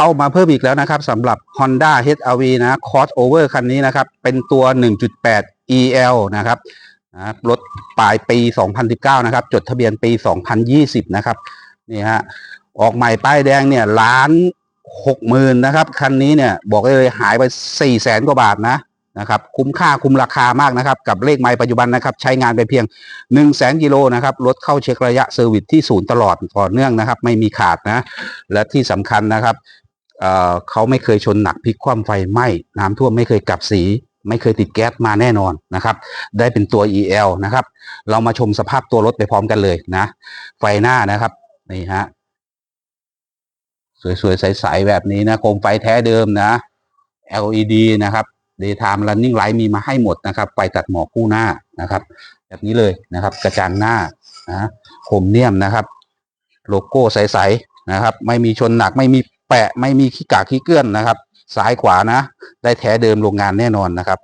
เข้ามาเพิ่มอีกแล้วนะครับสำหรับ Honda HR-V นะ Crossover คันนี้นะครับ เป็นตัว 1.8 EL นะครับนะรถปลายปี 2019 นะครับ จดทะเบียนปี 2020 นะครับ นี่ฮะ ออกใหม่ป้ายแดงเนี่ยล้านหกหมื่นนะครับ คันนี้เนี่ยบอกได้เลยหายไป4ี่แสนกว่าบาทนะนะครับคุ้มค่าคุ้มราคามากนะครับ กับเลขไม้ปัจจุบันนะครับ ใช้งานไปเพียง 1 0 0 0 0แสนกิโลนะครับรถเข้าเช็คระยะเซอร์วิสที่ศูนย์ตลอดต่อเนื่องนะครับ ไม่มีขาดนะ และที่สำคัญนะครับ เขาไม่เคยชนหนักพลิกคว่ำไฟไหม้น้ำท่วมไม่เคยกลับสี ไม่เคยติดแก๊สมาแน่นอนนะครับ ได้เป็นตัว EL นะครับ เรามาชมสภาพตัวรถไปพร้อมกันเลยนะ ไฟหน้านะครับนี่ฮะสวยๆ ใสๆ แบบนี้นะโคมไฟแท้เดิมนะ LED นะครับ Daytime Running Light มีมาให้หมดนะครับ ไฟตัดหมอกคู่หน้านะครับ แบบนี้เลยนะครับ กระจังหน้านะโครเมียมนะครับ โลโก้ใสๆนะครับ ไม่มีชนหนักไม่มี แปะไม่มีขี้กากขี้เกื้อนนะครับ ซ้ายขวานะ ได้แท้เดิมโรงงานแน่นอนนะครับ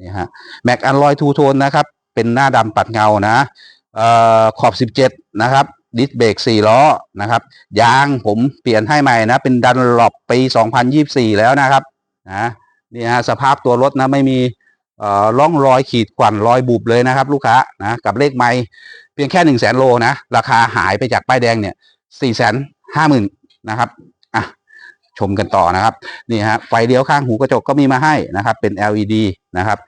นี่ฮะแม็กอันลอยทูโทนนะครับ เป็นหน้าดำปัดเงานะเอ่อขอบ 17 นะครับ ดิสเบรก4ล้อนะครับ ยางผมเปลี่ยนให้ใหม่นะ เป็นดันหลบปี 2024 แล้วนะครับนะนี่ฮะสภาพตัวรถนะไม่มีเอ่อร่องรอยขีดข่วนรอยบุบเลยนะครับ ลูกค้านะกับเลขไม้เพียงแค่ 1 0 0 0 0แสนโลนะ ราคาหายไปจากป้ายแดงเนี่ย 4 5 0 0 0 0 นะครับ ชมกันต่อนะครับนี่ฮะไฟเลี้ยวข้างหูกระจกก็มีมาให้นะครับ เป็น LED นะครับ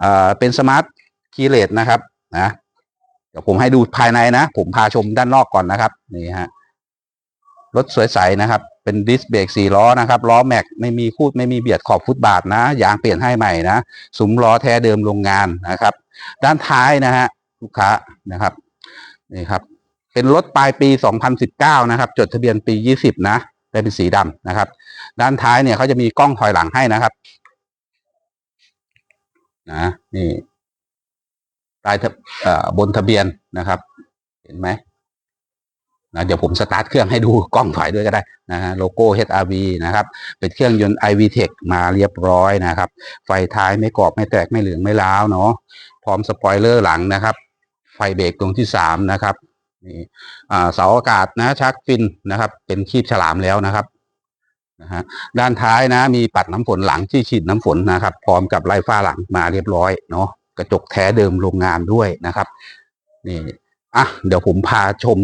เอ่อเป็นสมาร์ทคีย์เลสนะครับนะเดี๋ยวผมให้ดูภายในนะ ผมพาชมด้านนอกก่อนนะครับนี่ฮะรถสวยใสนะครับ เป็นดิสเบรกสี่ล้อนะครับล้อแม็กไม่มีคูดไม่มีเบียดขอบฟุตบาทนะยางเปลี่ยนให้ใหม่นะสุมล้อแท้เดิมโรงงานนะครับ ด้านท้ายนะฮะลูกค้านะครับนี่ครับ เป็นรถปลายปี 2019 นะครับ จดทะเบียนปี 20 นะ ได้เป็นสีดำนะครับ ด้านท้ายเนี่ยเขาจะมีกล้องถอยหลังให้นะครับนะนี่ใต้บนทะเบียนนะครับ เห็นไหมนะเดี๋ยวผมสตาร์ทเครื่องให้ดูกล้องถอยด้วยก็ได้นะฮะโลโก้ HRV นะครับ เป็นเครื่องยนต์ iVTEC มาเรียบร้อยนะครับ ไฟท้ายไม่กรอบไม่แตกไม่เหลืองไม่ล้าวเนาะพร้อมสปอยเลอร์หลังนะครับ ไฟเบรกตรงที่สามนะครับ นี่เสาอากาศนะชักฟินนะครับ เป็นคีบฉลามแล้วนะครับนะฮะด้านท้ายนะ มีปัดน้ำฝนหลังที่ฉีดน้ำฝนนะครับ พร้อมกับไล่ฝ้าหลังมาเรียบร้อยเนาะกระจกแท้เดิมโรงงานด้วยนะครับนี่อะเดี๋ยวผมพาชม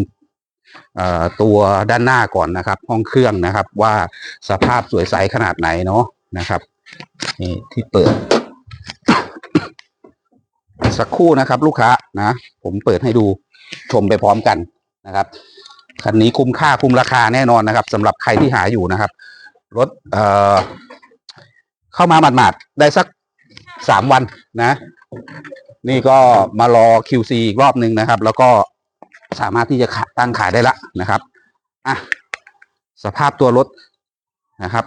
ตัวด้านหน้าก่อนนะครับ ห้องเครื่องนะครับ ว่าสภาพสวยใสขนาดไหนเนาะนะครับนี่ที่เปิด สักครู่นะครับ ลูกค้านะ ผมเปิดให้ดู ชมไปพร้อมกันนะครับคันนี้คุ้มค่าคุ้มราคาแน่นอนนะครับสำหรับใครที่หาอยู่นะครับรถเอ่อเข้ามาหมาดๆได้สักสามวันนะ นี่ก็มารอ QC อีกรอบหนึ่งนะครับ แล้วก็สามารถที่จะตั้งขายได้ละนะครับอะสภาพตัวรถนะครับ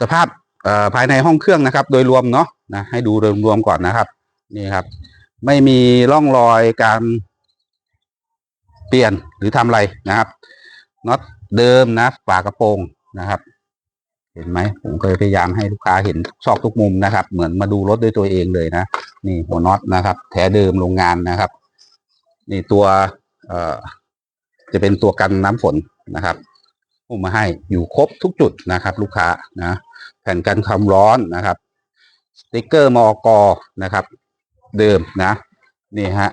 สภาพเอ่อภายในห้องเครื่องนะครับ โดยรวมเนาะนะให้ดูโดยรวมก่อนนะครับ นี่ครับ ไม่มีร่องรอยการเปลี่ยนหรือทำอะไรนะครับน็อตเดิมนะฝากระโปรงนะครับ เห็นไหมผมเคยพยายามให้ลูกค้าเห็นซอกทุกมุมนะครับ เหมือนมาดูรถด้วยตัวเองเลยนะนี่หัวน็อตนะครับ แท้เดิมโรงงานนะครับ นี่ตัวเอ่อจะเป็นตัวกันน้ำฝนนะครับผมมาให้อยู่ครบทุกจุดนะครับ ลูกค้านะ แผ่นกันความร้อนนะครับ สติกเกอร์มอกอนะครับ เดิมนะนี่ฮะ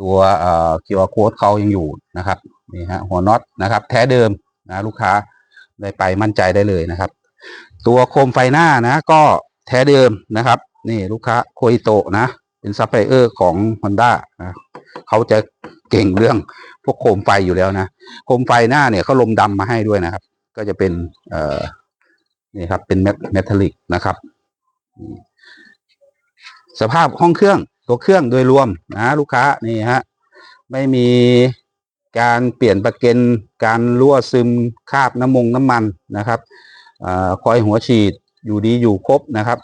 ตัวเอ่อ QR code เขายังอยู่นะครับนี่ฮะหัวน็อตนะครับ แท้เดิมนะลูกค้าได้ไปมั่นใจได้เลยนะครับ ตัวโคมไฟหน้านะ ก็แท้เดิมนะครับ นี่ลูกค้าโคอิโตะนะเป็นซัพพลายเออร์ของ Honda นะเขาจะเก่งเรื่องพวกโคมไฟอยู่แล้วนะ โคมไฟหน้าเนี่ยเขาลมดำมาให้ด้วยนะครับ ก็จะเป็นเอ่อนี่ครับเป็นเมทัลลิกนะครับ สภาพห้องเครื่องตัวเครื่องโดยรวมนะลูกค้านี่ฮะไม่มีการเปลี่ยนประเก็นการรั่วซึมคาบน้ำมงน้ำมันนะครับอคอยหัวฉีดอยู่ดีอยู่ครบนะครับ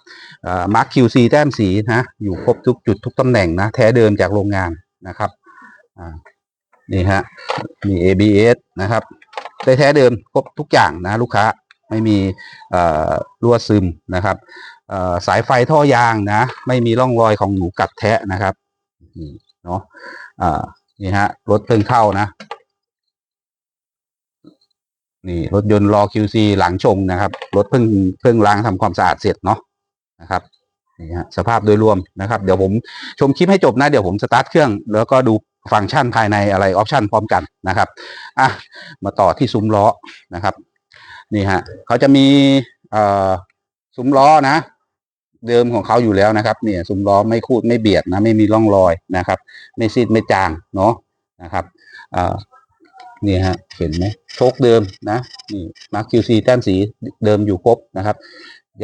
มาร์คคิวซีแต้มสีนะอยู่ครบทุกจุดทุกตำแหน่งนะแท้เดิมจากโรงงานนะครับนี่ฮะมี ABS นะครับได้แท้เดิมครบทุกอย่างนะลูกค้าไม่มีรั่วซึมนะครับ สายไฟท่อยางนะ ไม่มีร่องรอยของหนูกัดแทะนะครับเนาะนี่ฮะ รถเพิ่งเข้านะ นี่รถยนต์รอ QC หลังชงนะครับ รถเพิ่งเพิ่งล้างทำความสะอาดเสร็จเนาะนะครับนี่ฮะสภาพโดยรวมนะครับ เดี๋ยวผมชมคลิปให้จบนะ เดี๋ยวผมสตาร์ทเครื่อง แล้วก็ดูฟังก์ชันภายในอะไรออปชันพร้อมกันนะครับอะมาต่อที่ซุ้มล้อนะครับ นี่ฮะเขาจะมีเอ่อซุ้มล้อนะ เดิมของเขาอยู่แล้วนะครับ เนี่ยซุ้มล้อไม่คูดไม่เบียดนะไม่มีร่องรอยนะครับ ไม่ซีดไม่จางเนาะนะครับนี่ฮะเห็นไหมโชคเดิมนะนี่มาร์คคิวซีแต้มสีเดิมอยู่ครบนะครับ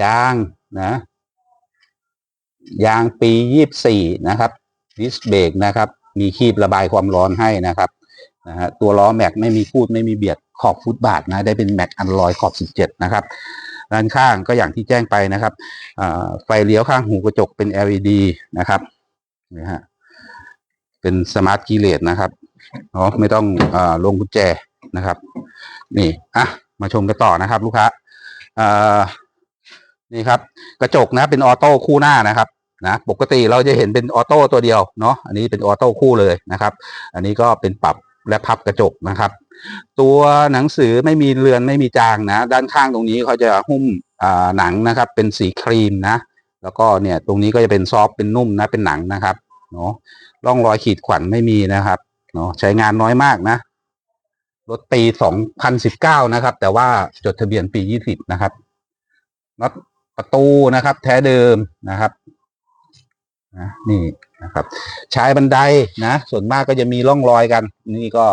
ยางนะยางปียี่สี่นะครับดิสเบรกนะครับ มีคีบระบายความร้อนให้นะครับนะฮะตัวล้อแม็กไม่มีคูดไม่มีเบียดขอบฟุตบาทนะ ได้เป็นแม็กอันลอยขอบสิบเจ็ดนะครับ ด้านข้างก็อย่างที่แจ้งไปนะครับไฟเลี้ยวข้างหูกระจกเป็น LED นะครับนี่ฮะเป็นสมาร์ทกีเลสนะครับเนาะไม่ต้องอลงกุญแจนะครับ นี่อะมาชมกันต่อนะครับ ลูกค้าอ่านี่ครับ กระจกนะเป็นออโต้คู่หน้านะครับนะปกติเราจะเห็นเป็นออโต้ตัวเดียวเนาะอันนี้เป็นออโต้คู่เลยนะครับ อันนี้ก็เป็นปรับ และพับกระจกนะครับ ตัวหนังสือไม่มีเรือนไม่มีจางนะ ด้านข้างตรงนี้เขาจะหุ้มหนังนะครับ เป็นสีครีมนะ แล้วก็เนี่ยตรงนี้ก็จะเป็นซอฟต์เป็นนุ่มนะเป็นหนังนะครับเนาะร่องรอยขีดข่วนไม่มีนะครับเนาะใช้งานน้อยมากนะรถปี 2019 นะครับ แต่ว่าจดทะเบียนปี 20 นะครับน็อตประตูนะครับ แท้เดิมนะครับนะนี่ นะครับใช้บันไดนะ ส่วนมากก็จะมีร่องรอยกัน นี่ก็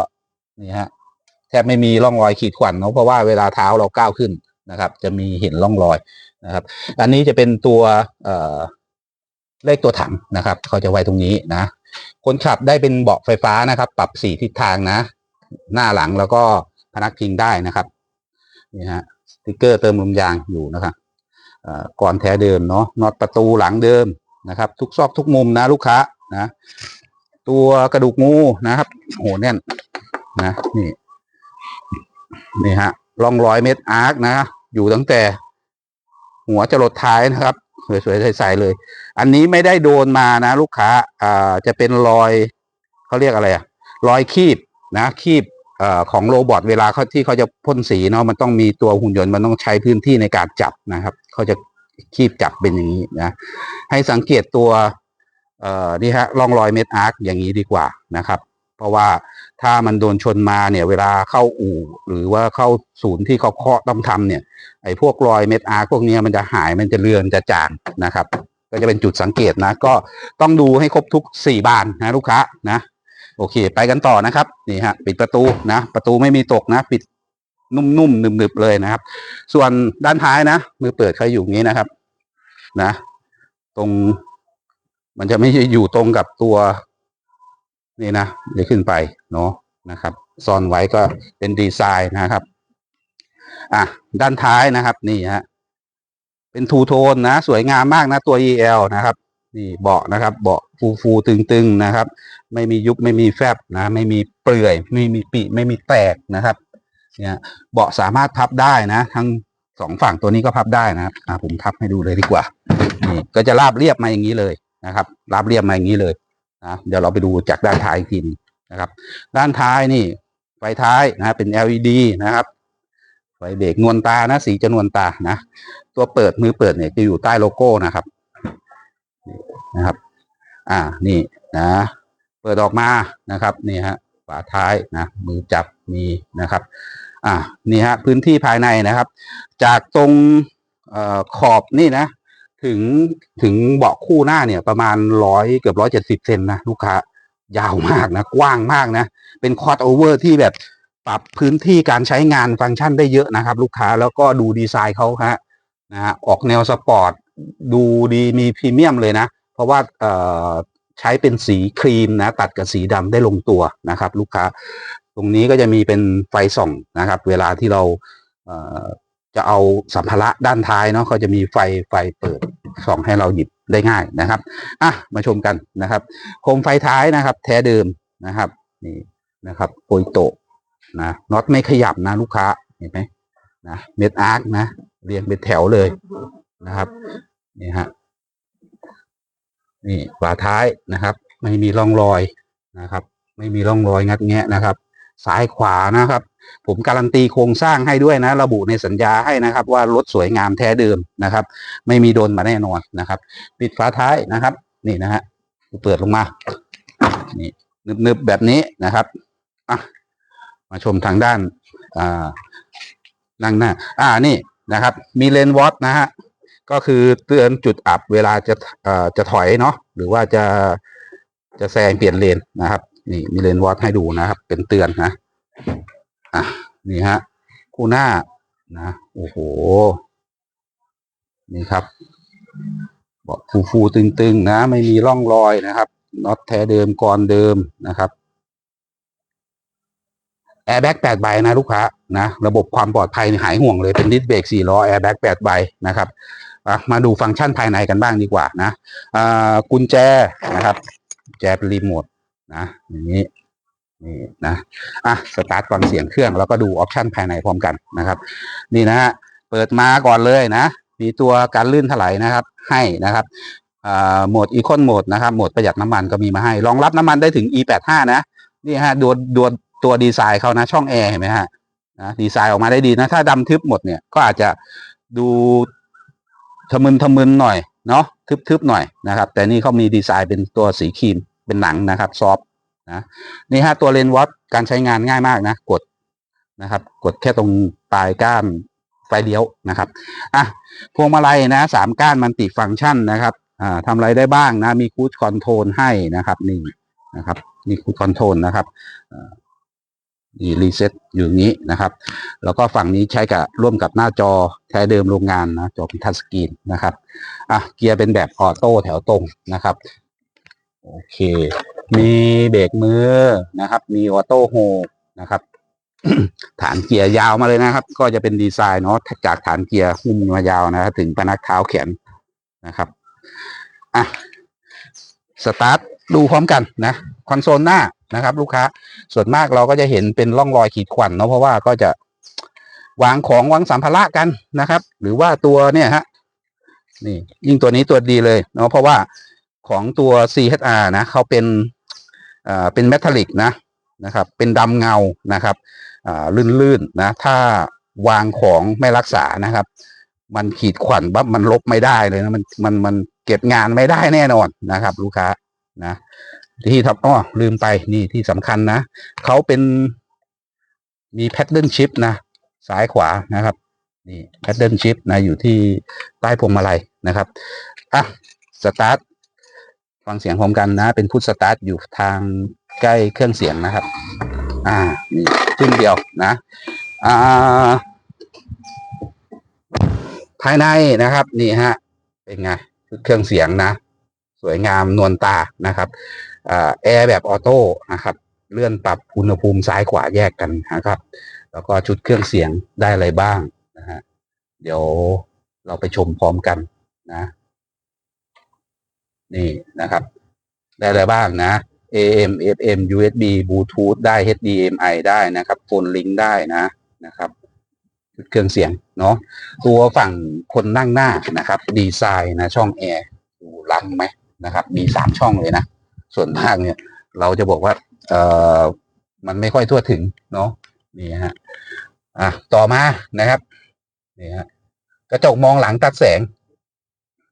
นี่ฮะแทบไม่มีร่องรอยขีดข่วนเนาะเพราะว่าเวลาเท้าเราก้าวขึ้นนะครับ จะมีเห็นร่องรอยนะครับ อันนี้จะเป็นตัวเเลขตัวถังนะครับ เขาจะไว้ตรงนี้นะ คนขับได้เป็นเบาะไฟฟ้านะครับ ปรับสี่ทิศทางนะ หน้าหลังแล้วก็พนักพิงได้นะครับนี่ฮะสติกเกอร์เติมลมยางอยู่นะครับก่อนแท้เดิมเนาะน็อตประตูหลังเดิม นะครับ ทุกซอกทุกมุมนะลูกค้านะตัวกระดูกงูนะครับโหแน่นนะนี่นี่ฮะร่องรอยเม็ดอาร์คนะอยู่ตั้งแต่ หัวจะหลดท้ายนะครับสวยๆใสๆเลย อันนี้ไม่ได้โดนมานะลูกค้าอ่าจะเป็นรอยเขาเรียกอะไรอะรอยคีบนะคีบอ่อของโรบอทเวลาเขาที่เขาจะพ่นสีเนาะมันต้องมีตัวหุ่นยนต์มันต้องใช้พื้นที่ในการจับนะครับ เขาจะ คีบจับเป็นอย่างนี้นะ ให้สังเกตตัวเอ่อนี่ฮะร่องรอยเม็ดอาร์คอย่างนี้ดีกว่านะครับ เพราะว่าถ้ามันโดนชนมาเนี่ย เวลาเข้าอู่ หรือว่าเข้าศูนย์ที่เขาเคาะต้องทำเนี่ยไอ้พวกรอยเม็ดอาร์คพวกนี้มันจะหายมันจะเลือนจะจางนะครับ ก็จะเป็นจุดสังเกตนะ ก็ต้องดูให้ครบทุกสี่บานนะลูกค้านะ โอเค ไปกันต่อนะครับ นี่ฮะ ปิดประตูนะ ประตูไม่มีตกนะ ปิด นุ่มๆหนึบๆเลยนะครับ ส่วนด้านท้ายนะมือเปิดเขาอยู่งี้นะครับ นะ ตรง มันจะไม่อยู่ตรงกับตัวนี่นะเดี๋ยวขึ้นไปเนาะนะครับซ่อนไว้ก็เป็นดีไซน์นะครับ อะด้านท้ายนะครับ นี่ฮะเป็นทูโทนนะสวยงามมากนะตัว EL นะครับ นี่เบาะนะครับ เบาะฟูฟูๆตึงๆนะครับ ไม่มียุบไม่มีแฟบนะ ไม่มีเปื่อย ไม่มีปีไม่มีแตกนะครับ เนี่ยเบาะสามารถพับได้นะทั้งสองฝั่งตัวนี้ก็พับได้นะครับอะผมพับให้ดูเลยดีกว่านี่ก็จะราบเรียบมาอย่างนี้เลยนะครับ ราบเรียบมาอย่างนี้เลยนะเดี๋ยวเราไปดูจากด้านท้ายอีกทีนึงนะครับ ด้านท้ายนี่ไฟท้ายนะเป็น LED นะครับไฟเบรกนวลตานะ สีจะนวลตานะตัวเปิดมือเปิดเนี่ยจะอยู่ใต้โลโก้นะครับนะครับ อ่านี่นะ เปิดออกมานะครับ นี่ฮะาท้ายนะมือจับมีนะครับอ่านี่ฮะพื้นที่ภายในนะครับ จากตรงอขอบนี่นะ ถึงถึงเบาะคู่หน้าเนี่ยประมาณร้อยเกือบร้อยเจ็ดสิบเซนนะลูกค้ายาวมากนะกว้างมากนะ เป็นคอร์ดโอเวอร์ที่แบบปรับพื้นที่การใช้งานฟังก์ชันได้เยอะนะครับ ลูกค้าแล้วก็ดูดีไซน์เขาฮะนะฮะออกแนวสปอร์ตดูดีมีพรีเมียมเลยนะ เพราะว่า ใช้เป็นสีครีมนะตัดกับสีดำได้ลงตัวนะครับ ลูกค้า ตรงนี้ก็จะมีเป็นไฟส่องนะครับ เวลาที่เราเจะเอาสัมภาระด้านท้ายเนาะก็จะมีไฟไฟเปิดส่องให้เราหยิบได้ง่ายนะครับอะมาชมกันนะครับโคมไฟท้ายนะครับ แท้เดิมนะครับนี่นะครับโปรยโตะนะน็อตไม่ขยับนะลูกค้าเห็นไหมนะเม็ดอาร์คนะเรียงเป็นแถวเลยนะครับนี่ฮะ นี่ฝาท้ายนะครับ ไม่มีร่องรอยนะครับ ไม่มีร่องรอยงัดแงะนะครับ ซ้ายขวานะครับ ผมการันตีโครงสร้างให้ด้วยนะ ระบุในสัญญาให้นะครับ ว่ารถสวยงามแท้เดิมนะครับ ไม่มีโดนมาแน่นอนนะครับ ปิดฝาท้ายนะครับ นี่นะฮะเปิดลงมา นี่นึบๆแบบนี้นะครับอะมาชมทางด้านอ่านั่งหน้า อ่านี่นะครับ มีเลนวอตนะฮะ ก็คือเตือนจุดอับเวลาจะเอ่อจะถอยเนาะหรือว่าจะจะแซงเปลี่ยนเลนนะครับนี่มีเลนวอตให้ดูนะครับ เป็นเตือนนะอะนี่ฮะคู่หน้านะโอ้โหนี่ครับเบาะฟูฟูตึงๆนะ ไม่มีร่องรอยนะครับน็อตแท้เดิมกรเดิมนะครับแอร์แบ็กแปดใบนะลูกค้านะ ระบบความปลอดภัยหายห่วงเลยเป็นดิสเบรกสี่ล้อแอร์แบ็กแปดใบนะครับ มาดูฟังก์ชันภายในกันบ้างดีกว่านะกุญแจนะครับแจเป็นรีโมทนะอย่างนี้นี่นะอะสตาร์ทฟังเสียงเครื่องแล้วก็ดูออปชันภายในพร้อมกันนะครับ นี่นะฮะเปิดมาก่อนเลยนะ มีตัวการลื่นถลายนะครับ ให้นะครับอ่าโหมดอีคอนโหมดนะครับโหมดประหยัดน้ำมันก็มีมาให้ รองรับน้ำมันได้ถึง e85 นะ นี่ฮะดูดูตัวดีไซน์เขานะ ช่องแอร์เห็นไหมฮะนะดีไซน์ออกมาได้ดีนะ ถ้าดำทึบหมดเนี่ยก็อาจจะดู ทะมึนทะมึนหน่อยเนาะทึบๆหน่อยนะครับ แต่นี่เขามีดีไซน์เป็นตัวสีครีมเป็นหนังนะครับซอฟนะนี่ฮะตัวเลนส์วัดการใช้งานง่ายมากนะ กดนะครับ กดแค่ตรงปลายก้านไฟเลี้ยวนะครับอะพวงมาลัยนะสามก้านมันติฟังก์ชันนะครับอ่าทำอะไรได้บ้างนะ มีคูดคอนโทรลให้นะครับนี่นะครับ นี่คูดคอนโทรลนะครับ รีเซ็ตอยู่งนี้นะครับ แล้วก็ฝั่งนี้ใช้กับร่วมกับหน้าจอแท้เดิมโรงงานนะจอเป็นทัชสกรีนนะครับอะเกียร์เป็นแบบออโต้แถวตรงนะครับโอเค มีเบรกมือนะครับ มีออโต้โฮนะครับ ฐานเกียร์ยาวมาเลยนะครับ ก็จะเป็นดีไซน์เนาะจากฐานเกียร์หุ้มมายาวนะครับถึงปนักเท้าแขนนะครับอะสตาร์ทดูพร้อมกันนะ คอนโซลหน้านะครับ ลูกค้าส่วนมากเราก็จะเห็นเป็นร่องรอยขีดข่วนเนาะเพราะว่าก็จะวางของวางสัมภาระกันนะครับ หรือว่าตัวเนี่ยฮะนี่ยิ่งตัวนี้ตัวดีเลยเนาะเพราะว่าของตัว CHR นะเขาเป็นอ่าเป็นเมทัลลิกนะนะครับ เป็นดำเงานะครับอ่าลื่นๆนะ ถ้าวางของไม่รักษานะครับ มันขีดข่วนปั๊บมันลบไม่ได้เลยนะมันมันมันเก็บงานไม่ได้แน่นอนนะครับ ลูกค้านะ ที่ทับอ้อลืมไปนี่ที่สำคัญนะเขาเป็นมีแพ d เดิลชิ t นะซ้ายขวานะครับ นี่แพ d เดิลชิ t นะอยู่ที่ใต้พวงมาลัยนะครับอะสตาร์ทฟังเสียงพร้อมกันนะ เป็นพุทสตาร์ทอยู่ทางใกล้เครื่องเสียงนะครับ อ่านี่ขึ้นเดียวนะอ่าภายในนะครับ นี่ฮะ เป็นไงเครื่องเสียงนะ สวยงามนวลตานะครับ แอร์แบบออโต้นะครับ เลื่อนปรับอุณหภูมิซ้ายขวาแยกกันนะครับ แล้วก็ชุดเครื่องเสียงได้อะไรบ้างนะฮะเดี๋ยวเราไปชมพร้อมกันนะ นี่นะครับ ได้อะไรบ้างนะ AM FM USB Bluetooth ได้ HDMI ได้นะครับโฟนลิงได้นะนะครับชุดเครื่องเสียงเนาะตัวฝั่งคนนั่งหน้านะครับ ดีไซน์นะช่องแอร์ดูล้ำไหมนะครับ มีสามช่องเลยนะ ส่วนมากเนี่ย เราจะบอกว่าเออมันไม่ค่อยทั่วถึงเนาะนี่ฮะอะต่อมานะครับนี่ฮะกระจกมองหลังตัดแสง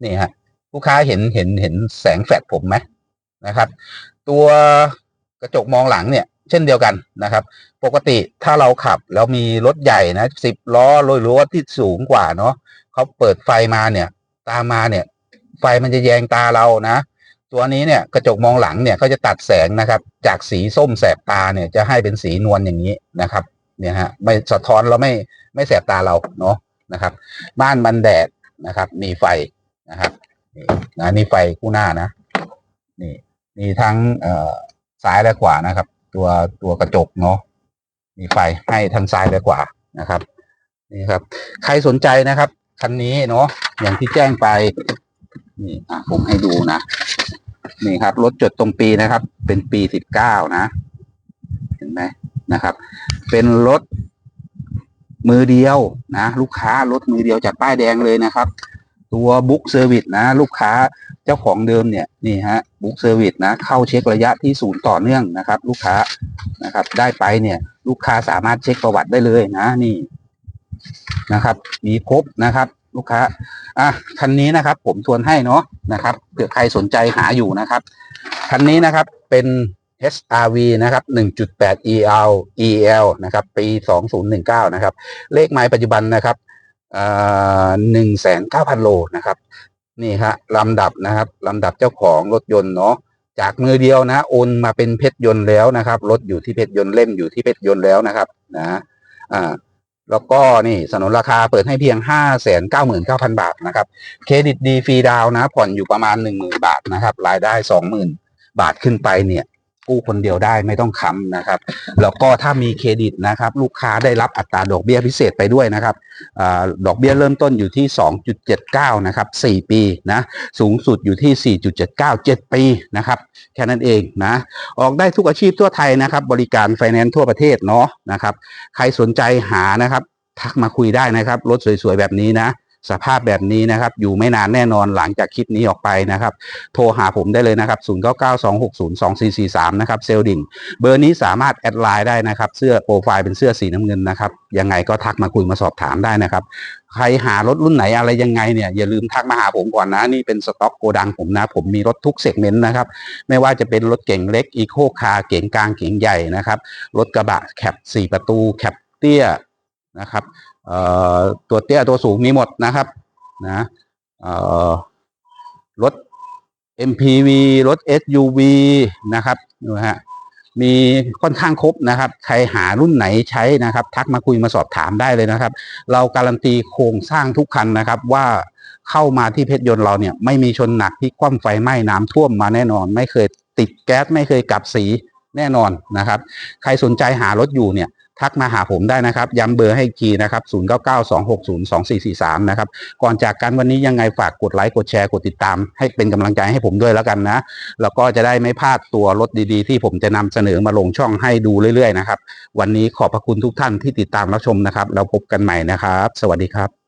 นี่ฮะลูกค้าเห็นเห็นเห็นแสงแฟลชผมไหมนะครับ ตัวกระจกมองหลังเนี่ย เช่นเดียวกันนะครับ ปกติถ้าเราขับแล้วมีรถใหญ่นะสิบล้อรถรถที่สูงกว่าเนาะเขาเปิดไฟมาเนี่ย ตามมาเนี่ย ไฟมันจะแยงตาเรานะ ตัวนี้เนี่ยกระจกมองหลังเนี่ยเขาจะตัดแสงนะครับ จากสีส้มแสบตาเนี่ยจะให้เป็นสีนวลอย่างนี้นะครับ เนี่ยฮะไม่สะท้อนเราไม่ไม่แสบตาเราเนาะนะครับม่านบันแดดนะครับ มีไฟนะครับนี่นะนี่ไฟคู่หน้านะ นี่มีทั้งเอ่อซ้ายและขวานะครับ ตัวตัวกระจกเนาะมีไฟให้ทั้งซ้ายและขวานะครับ นี่ครับ ใครสนใจนะครับคันนี้เนาะอย่างที่แจ้งไป นี่อะผมให้ดูนะ นี่ครับรถจดตรงปีนะครับ เป็นปีสิบเก้านะ เห็นไหมนะครับ เป็นรถมือเดียวนะ ลูกค้ารถมือเดียวจากป้ายแดงเลยนะครับ ตัวบุ๊กเซอร์วิสนะ ลูกค้าเจ้าของเดิมเนี่ยนี่ฮะบุ๊กเซอร์วิสนะ เข้าเช็คระยะที่ศูนย์ต่อเนื่องนะครับ ลูกค้านะครับ ได้ไปเนี่ย ลูกค้าสามารถเช็คประวัติได้เลยนะ นี่นะครับ มีครบนะครับ ลูกค้า อะคันนี้นะครับ ผมทวนให้เนาะนะครับเผื่อใครสนใจหาอยู่นะครับคันนี้นะครับเป็น HRV นะครับ 1.8 EL EL นะครับ ปี 2019 นะครับ เลขหมายปัจจุบันนะครับอ่า1,900โลนะครับ นี่ฮะลำดับนะครับลำดับเจ้าของรถยนต์เนาะจากมือเดียวนะโอนมาเป็นเพชรยนต์แล้วนะครับรถอยู่ที่เพชรยนต์เล่มอยู่ที่เพชรยนต์แล้วนะครับ นะอ่า แล้วก็นี่สนนราคาเปิดให้เพียง 5 9 9 0 0 0 บาทนะครับ เครดิตดีฟรีดาวน์นะ ผ่อนอยู่ประมาณ 10,000 บาทนะครับ รายได้ 20,000 บาทขึ้นไปเนี่ย กู้คนเดียวได้ไม่ต้องค้ำนะครับ แล้วก็ถ้ามีเครดิตนะครับ ลูกค้าได้รับอัตราดอกเบี้ยพิเศษไปด้วยนะครับอดอกเบี้ยเริ่มต้นอยู่ที่ 2.79 นะครับ 4 ปีนะสูงสุดอยู่ที่ 4.79 7 ปีนะครับแค่นั้นเองนะออกได้ทุกอาชีพทั่วไทยนะครับ บริการไฟแนนซ์ทั่วประเทศเนาะนะครับ ใครสนใจหานะครับ ทักมาคุยได้นะครับรถสวยๆแบบนี้นะ สภาพแบบนี้นะครับ อยู่ไม่นานแน่นอนหลังจากคลิปนี้ออกไปนะครับ โทรหาผมได้เลยนะครับ 0992602443 นะครับ เซลดิงเบอร์นี้สามารถแอดไลน์ได้นะครับ เสื้อโปรไฟล์เป็นเสื้อสีน้ำเงินนะครับ ยังไงก็ทักมาคุยมาสอบถามได้นะครับ ใครหารถรุ่นไหนอะไรยังไงเนี่ย อย่าลืมทักมาหาผมก่อนนะ นี่เป็นสต็อกโกดังผมนะ ผมมีรถทุกเซกเมนต์นะครับ ไม่ว่าจะเป็นรถเก่งเล็กอีโคคาร์เก่งกลางเก่งใหญ่นะครับ รถกระบะแคปสี่ประตูแคปเตี้ยนะครับ ตัวเตี้ยตัวสูงมีหมดนะครับนะรถ MPV รถ SUV นะครับนะฮะมีค่อนข้างครบนะครับ ใครหารุ่นไหนใช้นะครับ ทักมาคุยมาสอบถามได้เลยนะครับ เราการันตีโครงสร้างทุกคันนะครับว่าเข้ามาที่เพชรยนต์เราเนี่ยไม่มีชนหนักที่คว่ำไฟไหม้น้ำท่วมมาแน่นอน ไม่เคยติดแก๊สไม่เคยกลับสีแน่นอนนะครับ ใครสนใจหารถอยู่เนี่ย ทักมาหาผมได้นะครับ ย้ำเบอร์ให้อีกทีนะครับ 0992602443 นะครับ ก่อนจากกันวันนี้ยังไงฝากกดไลค์ กดแชร์ กดติดตาม ให้เป็นกำลังใจให้ผมด้วยแล้วกันนะ แล้วก็จะได้ไม่พลาดตัวรถดีๆ ที่ผมจะนำเสนอมาลงช่องให้ดูเรื่อยๆนะครับ วันนี้ขอบพระคุณทุกท่านที่ติดตามรับชมนะครับ เราพบกันใหม่นะครับ สวัสดีครับ